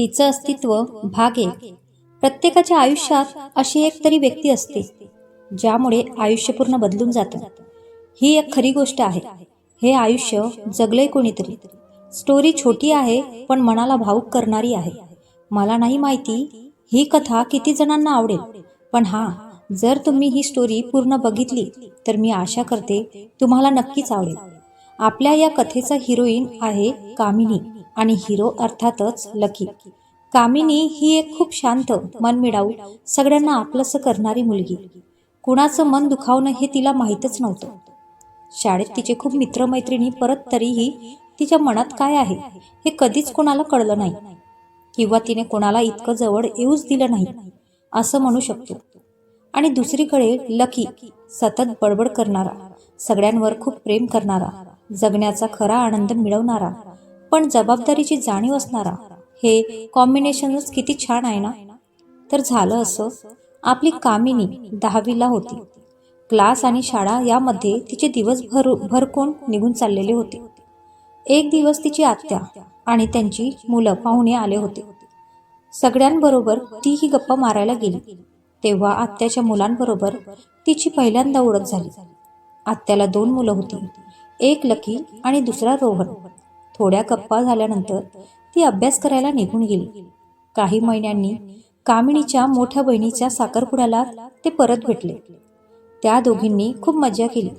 तिचं अस्तित्व भाग एक प्रत्येकाच्या आयुष्यात अशी एक तरी व्यक्ती असते ज्यामुळे आयुष्य पूर्ण बदलून जातं. ही एक खरी गोष्ट आहे. हे आयुष्य जगले कोणीतरी. स्टोरी छोटी आहे पण मनाला भावुक करणारी आहे. मला नाही माहिती ही कथा किती जणांना आवडेल पण हां जर तुम्ही ही स्टोरी पूर्ण बघितली तर मी आशा करते तुम्हाला नक्कीच आवडेल. आपल्या या कथेचा हिरोईन आहे कामिनी. आणि हिरो अर्थातच लकी. कामिनी ही एक खूप शांत मनमिडाऊ सगळ्यांना आपलंसं करणारी मुलगी. कुणाचं मन दुखावणं हे तिला माहीतच नव्हतं. शाळेत तिचे खूप मित्रमैत्रिणी परत तरीही तिच्या मनात काय आहे हे कधीच कोणाला कळलं नाही. किंवा तिने कोणाला इतकं जवळ येऊच दिलं नाही असं म्हणू शकतो. आणि दुसरीकडे लकी सतत बडबड करणारा सगळ्यांवर खूप प्रेम करणारा जगण्याचा खरा आनंद मिळवणारा पण जबाबदारीची जाणीव असणारा हे कॉम्बिनेशनच किती छान आहे ना? तर झालं असं. आपली कामिनी दहावीला होती. क्लास आणि शाळा यामध्ये तिचे दिवस भर भरकून निघून चाललेले होते. एक दिवस तिची आत्या आणि त्यांची मुलं पाहुणे आले होते. सगळ्यांबरोबर ती ही गप्पा मारायला गेली. तेव्हा आत्याच्या मुलांबरोबर तिची पहिल्यांदा ओळख झाली. आत्याला दोन मुलं होती. एक लकी आणि दुसरा रोहन. थोड्या गप्पा झाल्यानंतर ती अभ्यास करायला निघून गेली. काही महिन्यांनी कामिणीच्या मोठ्या बहिणीच्या साखरपुड्याला ते परत भेटले. त्या दोघींनी खूप मजा केली.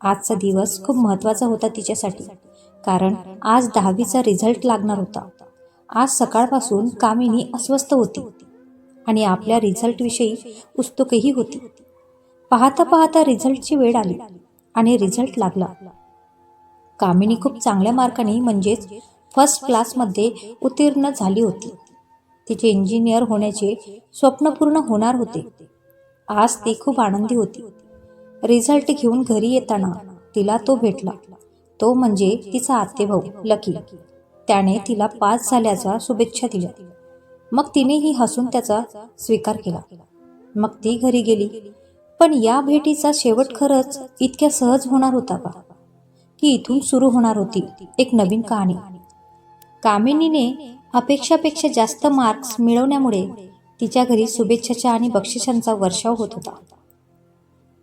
आजचा दिवस खूप महत्त्वाचा होता तिच्यासाठी कारण आज दहावीचा रिझल्ट लागणार होता. आज सकाळपासून कामिनी अस्वस्थ होती आणि आपल्या रिझल्टविषयी उत्सुकही होती. पाहता पाहता रिझल्टची वेळ आली आणि रिझल्ट लागला. कामिनी खूप चांगल्या मार्काने म्हणजेच फर्स्ट क्लासमध्ये उत्तीर्ण झाली होती. तिचे इंजिनियर होण्याचे स्वप्न पूर्ण होणार होते. आज ती खूप आनंदी होती. रिझल्ट घेऊन घरी येताना तिला तो भेटला. तो म्हणजे तिचा आत्तेभाऊ लकी. त्याने तिला पास झाल्याच्या शुभेच्छा दिल्या. मग तिनेही हसून त्याचा स्वीकार केला. मग ती घरी गेली. पण या भेटीचा शेवट खरंच इतक्या सहज होणार होता का? की इथून सुरू होणार होती. एक नवीन कहाणी. कामिनीने अपेक्षापेक्षा जास्त मार्क्स मिळवण्यामुळे तिच्या घरी शुभेच्छाच्या आणि बक्षिसांचा वर्षाव होत होता.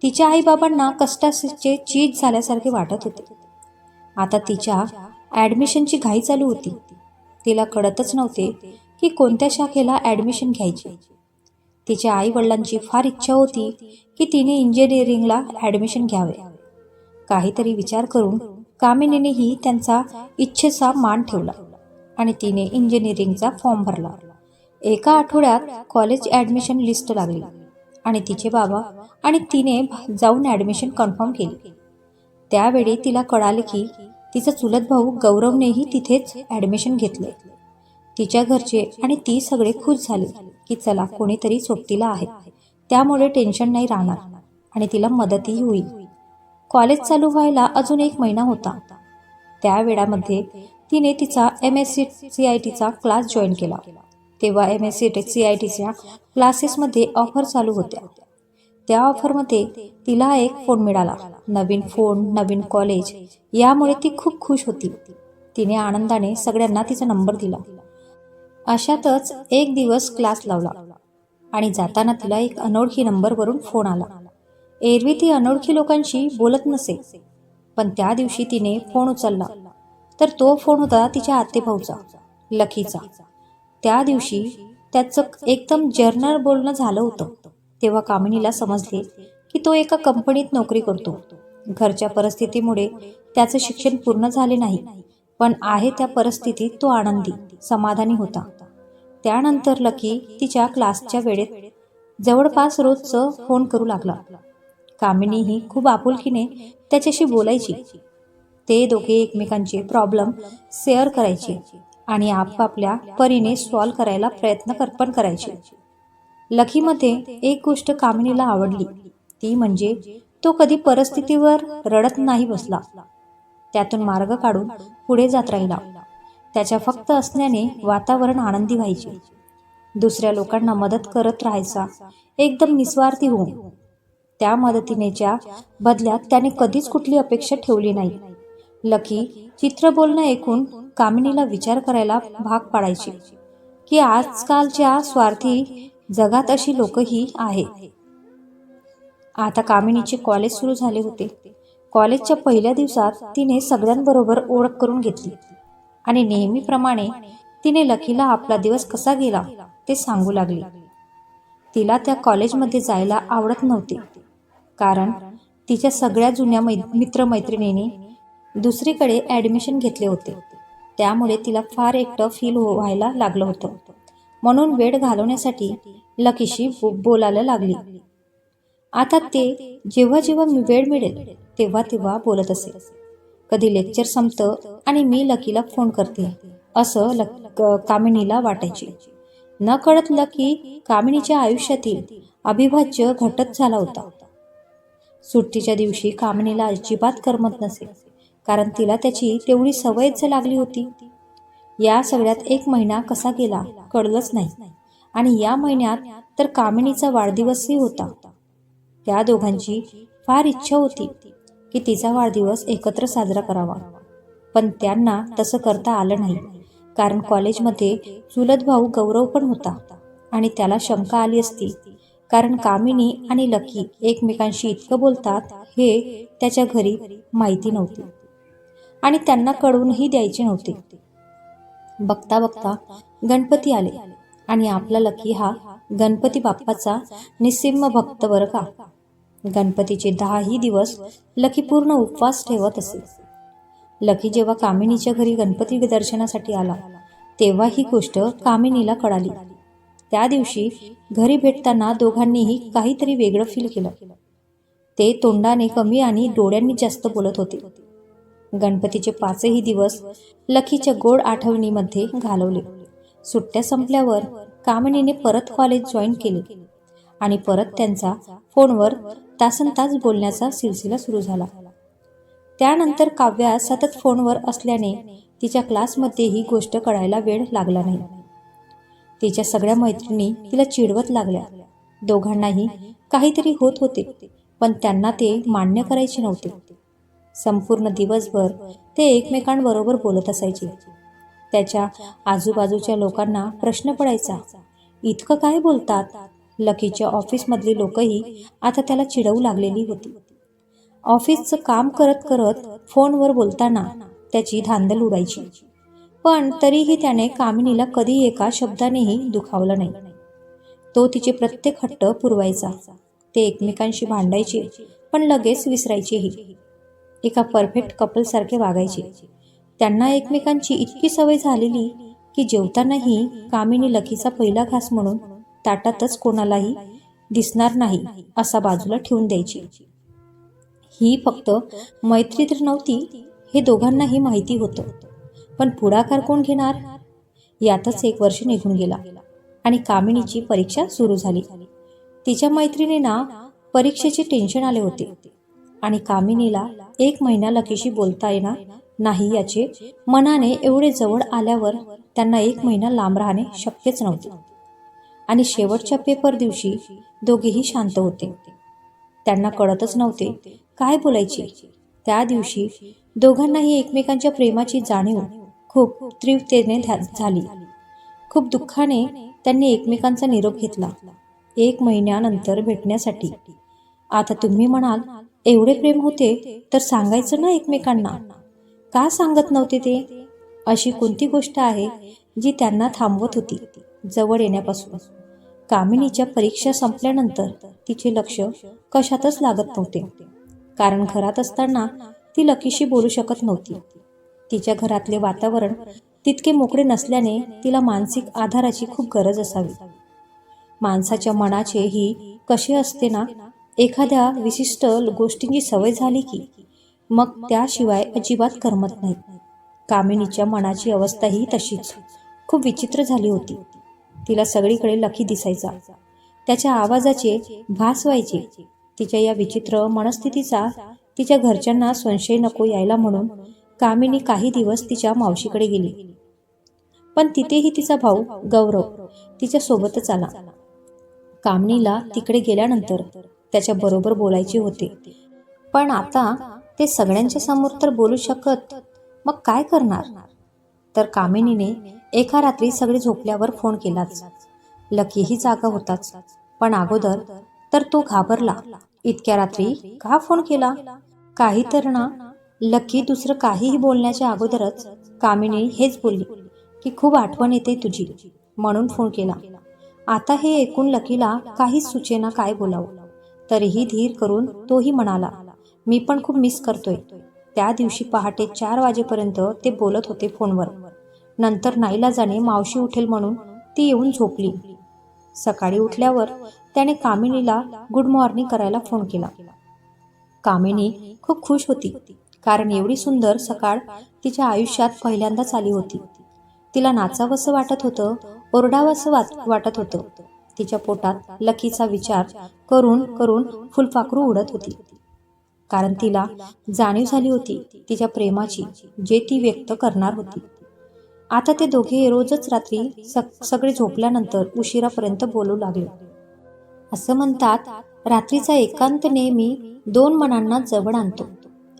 तिच्या आईबाबांना कष्टाचे चीज झाल्यासारखे वाटत होते. आता तिच्या ॲडमिशनची घाई चालू होती. तिला कळतच नव्हते की कोणत्या शाखेला ॲडमिशन घ्यायचे. तिच्या आई वडिलांची फार इच्छा होती की तिने इंजिनिअरिंगला ॲडमिशन घ्यावे. काहीतरी विचार करून कामिनीनेही त्यांचा इच्छेचा मान ठेवला आणि तिने इंजिनिअरिंगचा फॉर्म भरला. एका आठवड्यात कॉलेज ॲडमिशन लिस्ट लागली आणि तिचे बाबा आणि तिने जाऊन ॲडमिशन कन्फर्म केली. त्यावेळी तिला कळाले की तिचा चुलत भाऊ गौरवनेही तिथेच ॲडमिशन घेतले. तिच्या घरचे आणि ती सगळे खुश झाले की चला कोणीतरी सोबतीला आहे. त्यामुळे टेन्शन नाही राहणार आणि तिला मदतही होईल. कॉलेज चालू व्हायला अजून एक महिना होता. त्या वेळामध्ये तिने तिचा M S C C I टीचा क्लास जॉईन केला. तेव्हा M S C C I टीच्या क्लासेसमध्ये ऑफर चालू होत्या. त्या ऑफरमध्ये तिला एक फोन मिळाला. नवीन फोन नवीन कॉलेज यामुळे ती खूप खुश होती. तिने आनंदाने सगळ्यांना तिचा नंबर दिला. अशातच एक दिवस क्लास लावला आणि जाताना तिला एक अनोळखी नंबरवरून फोन आला. एरवी ती अनोळखी लोकांशी बोलत नसे. पण त्या दिवशी तिने फोन उचलला. तर तो फोन होता तिच्या आत्तेभाऊचा लकीचा त्या दिवशी त्याचं एकदम जर्नल बोलणं झालं होतं. तेव्हा कामिनीला समजले की तो एका कंपनीत नोकरी करतो. घरच्या परिस्थितीमुळे त्याचं शिक्षण पूर्ण झाले नाही पण आहे त्या परिस्थितीत तो आनंदी समाधानी होता. त्यानंतर लकी तिच्या क्लासच्या वेळेत जवळपास रोजचं फोन करू लागला. कामिनीही खूप आपुलकीने त्याच्याशी बोलायची. ते दोघे एकमेकांचे प्रॉब्लेम शेअर करायचे आणि आपापल्या परीने सॉल्व्ह करायला प्रयत्न कर पण करायचे. लकीमध्ये एक गोष्ट कामिनीला आवडली. ती म्हणजे तो कधी परिस्थितीवर रडत नाही बसला. त्यातून मार्ग काढून पुढे जात राहिला. त्याच्या फक्त असण्याने वातावरण आनंदी व्हायचे. दुसऱ्या लोकांना मदत करत राहायचा एकदम निस्वार्थी होऊन त्या मदतीनेच्या बदल्यात त्याने कधीच कुठली अपेक्षा ठेवली नाही. लकी चित्र बोलणं ऐकून कामिनीला विचार करायला भाग पाडायची की आजकालच्या स्वार्थी जगात अशी लोकही आहे आता कामिनीचे कॉलेज सुरू झाले होते. कॉलेजच्या पहिल्या दिवसात तिने सगळ्यांबरोबर ओळख करून घेतली आणि नेहमीप्रमाणे तिने लकीला आपला दिवस कसा गेला ते सांगू लागली. तिला त्या कॉलेजमध्ये जायला आवडत नव्हते. कारण तिच्या सगळ्या जुन्या मै मित्रमैत्रिणींनी दुसरीकडे ॲडमिशन घेतले होते. त्यामुळे तिला फार एकटं फील हो- व्हायला लागलं होतं. म्हणून वेळ घालवण्यासाठी लकीशी बोलायला लागली. आता ते जेव्हा जेव्हा मी वेळ मिळेल तेव्हा तेव्हा बोलत असे. कधी लेक्चर संपतं आणि मी लकीला फोन करते असं लक कामिनीला वाटायचे. न कळत लकी कामिनीच्या आयुष्यातील अविभाज्य घटत झाला होता. सुट्टीच्या दिवशी कामिनीला अजिबात करमत नसे कारण तिला त्याची तेवढी सवयच लागली होती. या सगळ्यात एक महिना कसा गेला कळलंच नाही आणि या महिन्यात तर कामिनीचा वाढदिवसही होता. त्या दोघांची फार इच्छा होती की तिचा वाढदिवस एकत्र साजरा करावा पण त्यांना तसं करता आलं नाही कारण कॉलेजमध्ये चुलत भाऊ गौरव पण होता आणि त्याला शंका आली असती कारण कामिनी आणि लकी एकमेकांशी इतकं बोलतात हे त्याच्या घरी माहिती नव्हते. आणि त्यांना कळवूनही द्यायचे नव्हते. बघता बघता गणपती आले आणि आपला लकी हा गणपती बाप्पाचा निसिम्म भक्त बरं का गणपतीचे दहाही दिवस लकी पूर्ण उपवास ठेवत असे. लकी जेव्हा कामिनीच्या घरी गणपती दर्शनासाठी आला तेव्हा ही गोष्ट कामिनीला कळाली. त्या दिवशी घरी भेटताना दोघांनीही काहीतरी वेगळं फील केलं. ते तोंडाने कमी आणि डोळ्यांनी जास्त बोलत होते. गणपतीचे पाचही दिवस लखीच्या गोड आठवणीमध्ये घालवले. सुट्ट्या संपल्यावर कामिनीने परत कॉलेज जॉईन केले आणि परत त्यांचा फोनवर तासन तास बोलण्याचा सिलसिला सुरू झाला. त्यानंतर काव्या सतत फोनवर असल्याने तिच्या क्लासमध्ये ही गोष्ट कळायला वेळ लागला नाही. तिच्या सगळ्या मैत्रिणी तिला चिडवत लागल्या. दोघांनाही काहीतरी होत होते पण त्यांना ते मान्य करायचे नव्हते. संपूर्ण दिवसभर ते एकमेकांबरोबर बोलत असायचे. त्याच्या आजूबाजूच्या लोकांना प्रश्न पडायचा इतकं काय बोलतात? लकीच्या ऑफिसमधली लोकही आता त्याला चिडवू लागलेली होती. ऑफिसचं काम करत करत फोनवर बोलताना त्याची धांदल उडायची. पण तरीही त्याने कामिनीला कधी एका शब्दानेही दुखावलं नाही. तो तिचे प्रत्येक हट्ट पुरवायचा. ते एकमेकांशी भांडायचे पण लगेच विसरायचेही. एका परफेक्ट कपलसारखे वागायचे. त्यांना एकमेकांची इतकी सवय झालेली की जेवतानाही कामिनी लकीचा पहिला घास म्हणून ताटातच कोणालाही दिसणार नाही असा बाजूला ठेवून द्यायची. ही फक्त मैत्री तर नव्हती हे दोघांनाही माहिती होतं. पण पुढाकार कोण घेणार? यातच एक वर्ष निघून गेला आणि कामिनीची परीक्षा सुरू झाली. तिच्या मैत्रिणींना परीक्षेचे टेन्शन आले होते आणि कामिनीला एक महिना लकीशी बोलता येणार नाही याचे मनाने एवढे जवळ आल्यावर त्यांना एक महिना लांब राहणे शक्यच नव्हते. आणि शेवटच्या पेपर दिवशी दोघेही शांत होते. त्यांना कळतच नव्हते काय बोलायचे. त्या दिवशी दोघांनाही एकमेकांच्या प्रेमाची जाणीव खूप तीव्रतेने झाली. खूप दुःखाने त्यांनी एकमेकांचा निरोप घेतला. एक महिन्यानंतर भेटण्यासाठी. आता तुम्ही म्हणाल एवढे प्रेम होते तर सांगायचं ना एकमेकांना? का सांगत नव्हते ते? अशी कोणती गोष्ट आहे जी त्यांना थांबवत होती जवळ येण्यापासून? कामिनीच्या परीक्षा संपल्यानंतर तिचे लक्ष कशातच लागत नव्हते. कारण घरात असताना ती लकीशी बोलू शकत नव्हती. तिच्या घरातले वातावरण तितके मोकळे नसल्याने तिला मानसिक आधाराची खूप गरज असावी. माणसाच्या मनाचे ही कसे असते ना एखाद्या विशिष्ट गोष्टींची सवय झाली की मग त्याशिवाय अजिबात करमत नाही. कामिनीच्या मनाची अवस्था ही तशीच. खूप विचित्र झाली होती. तिला सगळीकडे लकी दिसायचा. त्याच्या आवाजाचे भास व्हायचे. तिच्या या विचित्र मनस्थितीचा तिच्या घरच्यांना संशय नको यायला म्हणून कामिनी काही दिवस तिच्या मावशीकडे गेली. पण तिथेही तिचा भाऊ गौरव तिच्या सोबतच आला. कामिनीला तिकडे गेल्यानंतर त्याच्या बरोबर बोलायचे होते. पण आता ते सगळ्यांच्या समोर तर बोलू शकत मग काय करणार? तर कामिनीने एका रात्री सगळे झोपल्यावर फोन केलाच. लकीही जागा होताच पण अगोदर तर तो घाबरला. इतक्या रात्री का फोन केला? काही तर ना लकी दुसरं काहीही बोलण्याच्या अगोदरच कामिनी हेच बोलली की खूप आठवण येते तुझी म्हणून फोन केला. आता हे ऐकून लकीला काहीच सुचेना काय बोलावं. तरीही धीर करून तोही म्हणाला मी पण खूप मिस करतोय. त्या दिवशी पहाटे चार वाजेपर्यंत ते बोलत होते फोनवर. नंतर नाईला जाणे मावशी उठेल म्हणून ती येऊन झोपली. सकाळी उठल्यावर त्याने कामिनीला गुड मॉर्निंग करायला फोन केला. कामिनी खूप खुश होती. कारण एवढी सुंदर सकाळ तिच्या आयुष्यात पहिल्यांदाच आली होती. तिला नाचावंसं वाटत होतं ओरडावंसं वाटत होतं. तिच्या पोटात लकीचा विचार करून करून फुलपाखरू उडत होती. कारण तिला जाणीव झाली होती तिच्या प्रेमाची जे ती व्यक्त करणार होती. आता ते दोघे रोजच रात्री सग सगळे झोपल्यानंतर उशिरापर्यंत बोलू लागले. असं म्हणतात रात्रीचा एकांत नेहमी दोन मनांना जवळ आणतो.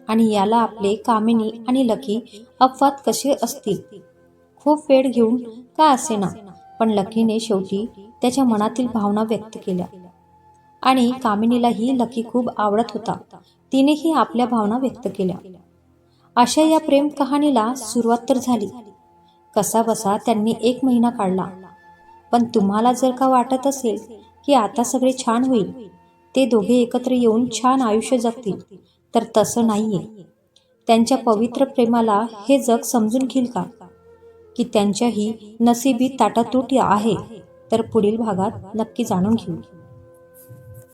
आणि याला आपले कामिनी आणि लकी अपवाद कसे असतील? खूप वेळ घेऊन का असेना? पण लकीने शेवटी त्याच्या मनातील भावना व्यक्त केल्या. आणि कामिनीलाही लकी खूप आवडत होता. तिनेही आपल्या भावना व्यक्त केल्या. अशा या प्रेम कहाणीला सुरुवात तर झाली. कसा बसा त्यांनी एक महिना काढला. पण तुम्हाला जर का वाटत असेल की आता सगळे छान होईल ते दोघे एकत्र येऊन छान आयुष्य जगतील तर तसं नाही आहे त्यांच्या पवित्र प्रेमाला हे जग समजून घेईल का? की त्यांच्याही नसिबी ताटातूट आहे तर पुढील भागात नक्की जाणून घेऊ.